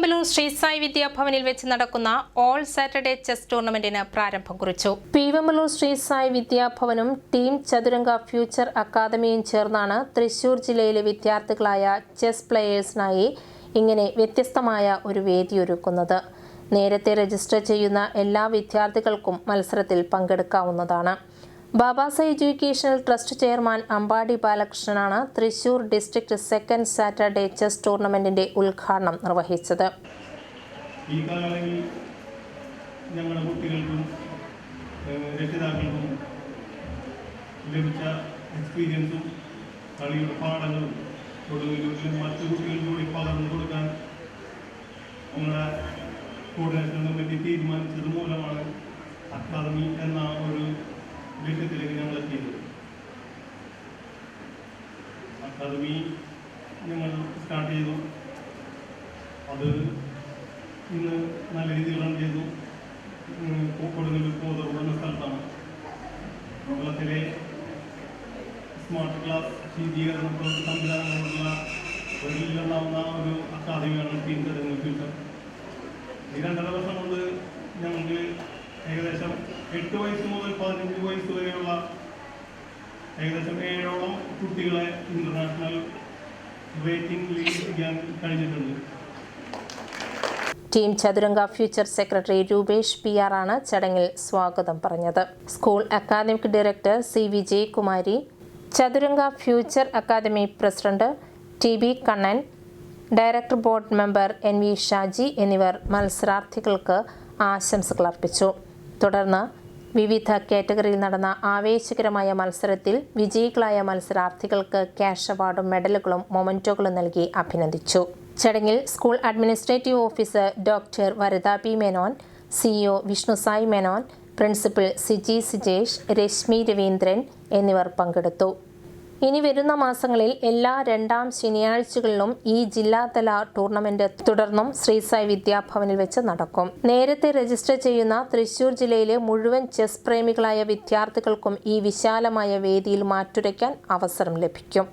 ശ്രീസായി വിദ്യാഭവനിൽ വെച്ച് നടക്കുന്ന ഓൾ സാറ്റർഡേ ചെസ് ടൂർണമെന്റിന് പ്രാരംഭം കുറിച്ചു. ശ്രീ ശ്രീസായി വിദ്യാഭവനും ടീം ചതുരംഗ ഫ്യൂച്ചർ അക്കാദമിയും ചേർന്നാണ് തൃശൂർ ജില്ലയിലെ വിദ്യാർത്ഥികളായ ചെസ് പ്ലേയേഴ്സിനായി ഇങ്ങനെ വ്യത്യസ്തമായ ഒരു വേദി ഒരുക്കുന്നത്. നേരത്തെ രജിസ്റ്റർ ചെയ്യുന്ന എല്ലാ വിദ്യാർത്ഥികൾക്കും മത്സരത്തിൽ പങ്കെടുക്കാവുന്നതാണ്. ബാബാസ educational trust chairman Ambadi ബാലകൃഷ്ണനാണ് Thrissur district second Saturday chess ടൂർണമെന്റിന്റെ ഉദ്ഘാടനം നിർവഹിച്ചത്. ഈ കാലയളവിൽ ഞങ്ങളുടെ കുട്ടികൾക്കും രക്ഷിതാക്കൾക്കും ലഭിച്ച എക്സ്പീരിയൻസും കളിയുടെ പാഠങ്ങളും ഒടുവിലും മറ്റു കുട്ടികൾക്കും കൂടി പകർന്നു കൊടുക്കാൻ നമ്മുടെ കോർഡിനേഷൻ കമ്മിറ്റി തീരുമാനിച്ചത് മൂലമാണ് അക്കാദമി എന്ന ഒരു അക്കാദമി ഞങ്ങൾ സ്റ്റാർട്ട് ചെയ്തു. അത് ഇന്ന് നല്ല രീതിയിൽ റൺ ചെയ്തു. കൊടുങ്ങല്ലൂർ കോതറൂർ സ്ഥലത്താണ്. കേരളത്തിലെ സ്മാർട്ട് ക്ലാസ് ശീതീകരണ സംവിധാനങ്ങളുള്ള ഒരില്ലെന്നാവുന്ന ഒരു അക്കാദമിയാണ് ടീം തെരഞ്ഞെടുപ്പ് ഫ്യൂച്ചർ ഈ രണ്ടര വർഷം കൊണ്ട് ഞങ്ങൾക്ക് ഏകദേശം എട്ട് വയസ്സ് മുതൽ പതിനഞ്ച് വയസ്സ് വരെയുള്ള ഏകദേശം ഏഴോളം കുട്ടികളെ ഇന്റർനാഷണൽ റേറ്റിംഗിൽ എത്തിക്കാൻ കഴിഞ്ഞിട്ടുണ്ട്. Team Chathuranga future secretary Rupesh P R ആണ് ചടങ്ങിൽ സ്വാഗതം പറഞ്ഞത്. School academic director C V Jayakumari Chathuranga future academy president T B Kannan director board member N V Shaji എന്നിവർ മത്സരാർത്ഥികൾക്ക് ആശംസകൾ അർപ്പിച്ചു. തുടർന്ന് വിവിധ കാറ്റഗറിയിൽ നടന്ന ആവേശകരമായ മത്സരത്തിൽ വിജയികളായ മത്സരാർത്ഥികൾക്ക് ക്യാഷ് അവാർഡും മെഡലുകളും മൊമന്റോകളും നൽകി അഭിനന്ദിച്ചു. ചടങ്ങിൽ school administrative officer doctor Varada P Menon CEO Vishnu Sai Menon principal Siji Sijesh Rashmi Raveendran എന്നിവർ പങ്കെടുത്തു. ഇനി വരുന്ന മാസങ്ങളിൽ എല്ലാ രണ്ടാം ശനിയാഴ്ചകളിലും ഈ ജില്ലാതല ടൂർണമെന്റ് തുടർന്നും ശ്രീസായി വിദ്യാഭവനിൽ വെച്ച് നടക്കും. നേരത്തെ രജിസ്റ്റർ ചെയ്യുന്ന തൃശൂർ ജില്ലയിലെ മുഴുവൻ ചെസ് പ്രേമികളായ വിദ്യാർത്ഥികൾക്കും ഈ വിശാലമായ വേദിയിൽ മാറ്റുരയ്ക്കാൻ അവസരം ലഭിക്കും.